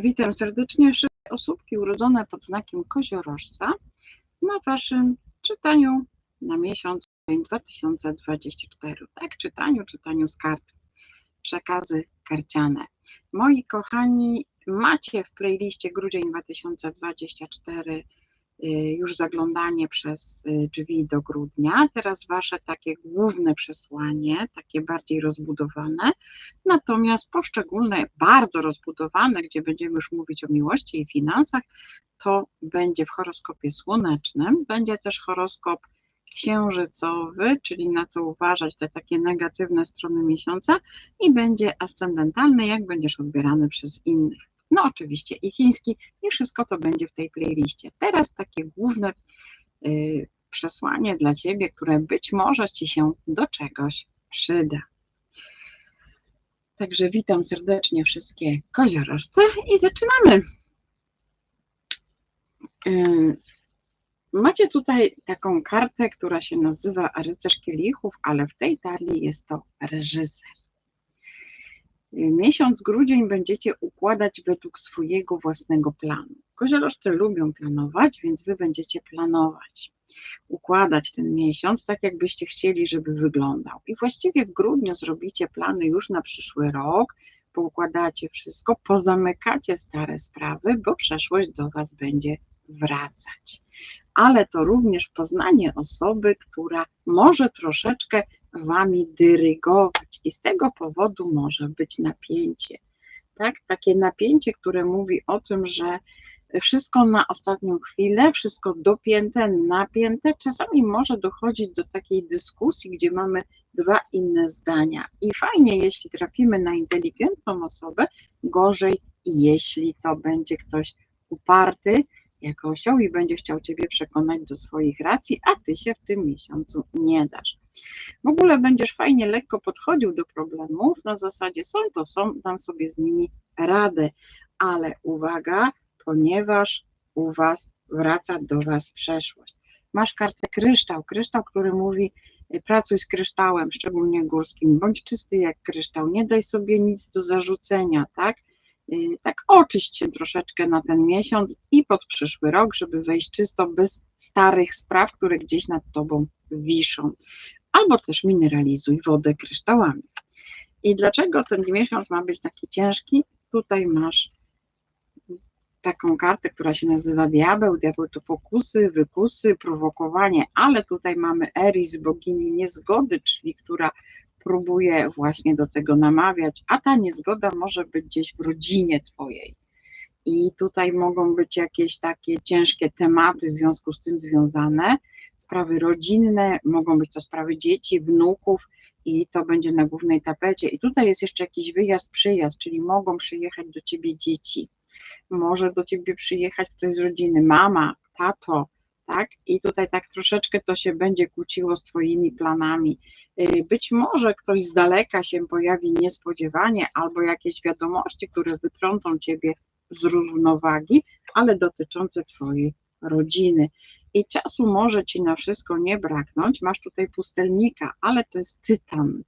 Witam serdecznie wszystkie osóbki urodzone pod znakiem koziorożca na Waszym czytaniu na miesiąc 2024. Tak, czytaniu, czytaniu z kart, przekazy karciane. Moi kochani, macie w playliście grudzień 2024 y, już zaglądanie przez y, drzwi do grudnia. Teraz Wasze takie główne przesłanie, takie bardziej rozbudowane, natomiast poszczególne, bardzo rozbudowane, gdzie będziemy już mówić o miłości i finansach, to będzie w horoskopie słonecznym, będzie też horoskop księżycowy, czyli na co uważać te takie negatywne strony miesiąca i będzie ascendentalny, jak będziesz odbierany przez innych. No oczywiście i chiński i wszystko to będzie w tej playliście. Teraz takie główne y, przesłanie dla Ciebie, które być może Ci się do czegoś przyda. Także witam serdecznie wszystkie koziorożce i zaczynamy. Y, Macie tutaj taką kartę, która się nazywa rycerz kielichów, ale w tej talii jest to reżyser. Miesiąc grudzień będziecie układać według swojego własnego planu. Koziorożce lubią planować, więc wy będziecie planować. Układać ten miesiąc tak, jakbyście chcieli, żeby wyglądał. I właściwie w grudniu zrobicie plany już na przyszły rok, poukładacie wszystko, pozamykacie stare sprawy, bo przeszłość do Was będzie wracać. Ale to również poznanie osoby, która może troszeczkę wami dyrygować i z tego powodu może być napięcie. Tak? Takie napięcie, które mówi o tym, że wszystko na ostatnią chwilę, wszystko dopięte, napięte. Czasami może dochodzić do takiej dyskusji, gdzie mamy dwa inne zdania. I fajnie, jeśli trafimy na inteligentną osobę, gorzej, jeśli to będzie ktoś uparty, jako osioł i będzie chciał Ciebie przekonać do swoich racji, a Ty się w tym miesiącu nie dasz. W ogóle będziesz fajnie lekko podchodził do problemów, na zasadzie są to są, dam sobie z nimi radę, ale uwaga, ponieważ u Was wraca do Was przeszłość. Masz kartę kryształ, kryształ, który mówi pracuj z kryształem, szczególnie górskim, bądź czysty jak kryształ, nie daj sobie nic do zarzucenia, tak? tak oczyść się troszeczkę na ten miesiąc i pod przyszły rok, żeby wejść czysto bez starych spraw, które gdzieś nad tobą wiszą. Albo też mineralizuj wodę kryształami. I dlaczego ten miesiąc ma być taki ciężki? Tutaj masz taką kartę, która się nazywa diabeł. Diabeł to pokusy, wykusy, prowokowanie, ale tutaj mamy Eris, bogini niezgody, czyli która próbuje właśnie do tego namawiać, a ta niezgoda może być gdzieś w rodzinie twojej. I tutaj mogą być jakieś takie ciężkie tematy w związku z tym związane, sprawy rodzinne, mogą być to sprawy dzieci, wnuków i to będzie na głównej tapecie. I tutaj jest jeszcze jakiś wyjazd, przyjazd, czyli mogą przyjechać do ciebie dzieci, może do ciebie przyjechać ktoś z rodziny, mama, tato, tak? I tutaj tak troszeczkę to się będzie kłóciło z Twoimi planami. Być może ktoś z daleka się pojawi niespodziewanie, albo jakieś wiadomości, które wytrącą Ciebie z równowagi, ale dotyczące Twojej rodziny. I czasu może Ci na wszystko nie braknąć. Masz tutaj pustelnika, ale to jest tytan,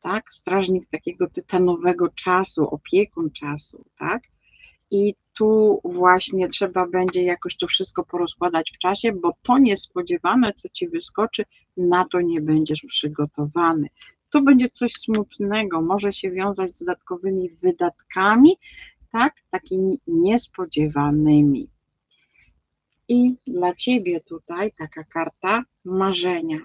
tak? Strażnik takiego tytanowego czasu, opiekun czasu, tak? I tu właśnie trzeba będzie jakoś to wszystko porozkładać w czasie, bo to niespodziewane, co ci wyskoczy, na to nie będziesz przygotowany. To będzie coś smutnego, może się wiązać z dodatkowymi wydatkami, tak, takimi niespodziewanymi. I dla ciebie tutaj taka karta marzenia,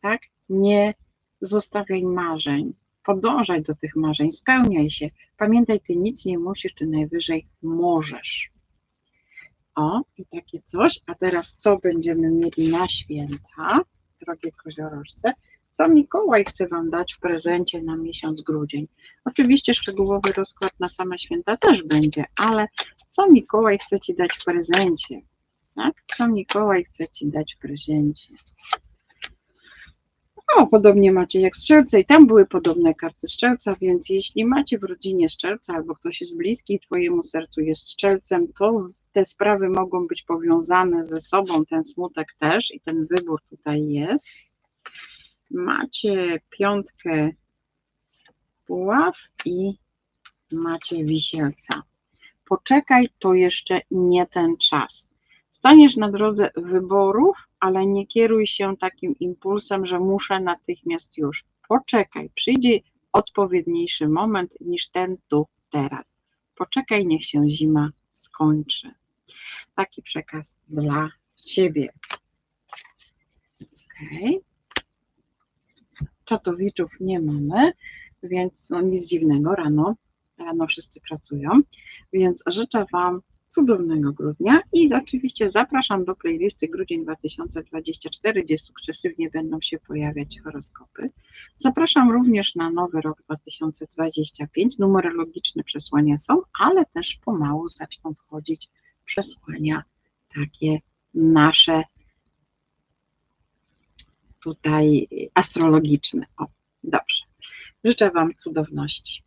tak? Nie zostawiaj marzeń, podążaj do tych marzeń, spełniaj się. Pamiętaj, ty nic nie musisz, ty najwyżej możesz. O, i takie coś. A teraz co będziemy mieli na święta, drogie koziorożce? Co Mikołaj chce Wam dać w prezencie na miesiąc grudzień? Oczywiście szczegółowy rozkład na same święta też będzie, ale co Mikołaj chce Ci dać w prezencie? Tak? Co Mikołaj chce Ci dać w prezencie? No, podobnie macie jak strzelce i tam były podobne karty strzelca, więc jeśli macie w rodzinie strzelca albo ktoś jest bliski Twojemu sercu jest strzelcem, to te sprawy mogą być powiązane ze sobą, ten smutek też i ten wybór tutaj jest. Macie piątkę puław i macie wisielca. poczekaj, to jeszcze nie ten czas. Staniesz na drodze wyborów, ale nie kieruj się takim impulsem, że muszę natychmiast już. Poczekaj, przyjdzie odpowiedniejszy moment niż ten tu, teraz. Poczekaj, niech się zima skończy. Taki przekaz dla Ciebie. Ok. Czatowiczów nie mamy, więc no nic dziwnego, rano, rano wszyscy pracują, więc życzę Wam cudownego grudnia i oczywiście zapraszam do playlisty grudzień 2024, gdzie sukcesywnie będą się pojawiać horoskopy. Zapraszam również na nowy rok 2025. Numerologiczne przesłania są, ale też pomału zaczną wchodzić przesłania takie nasze tutaj astrologiczne. O, dobrze. Życzę Wam cudowności.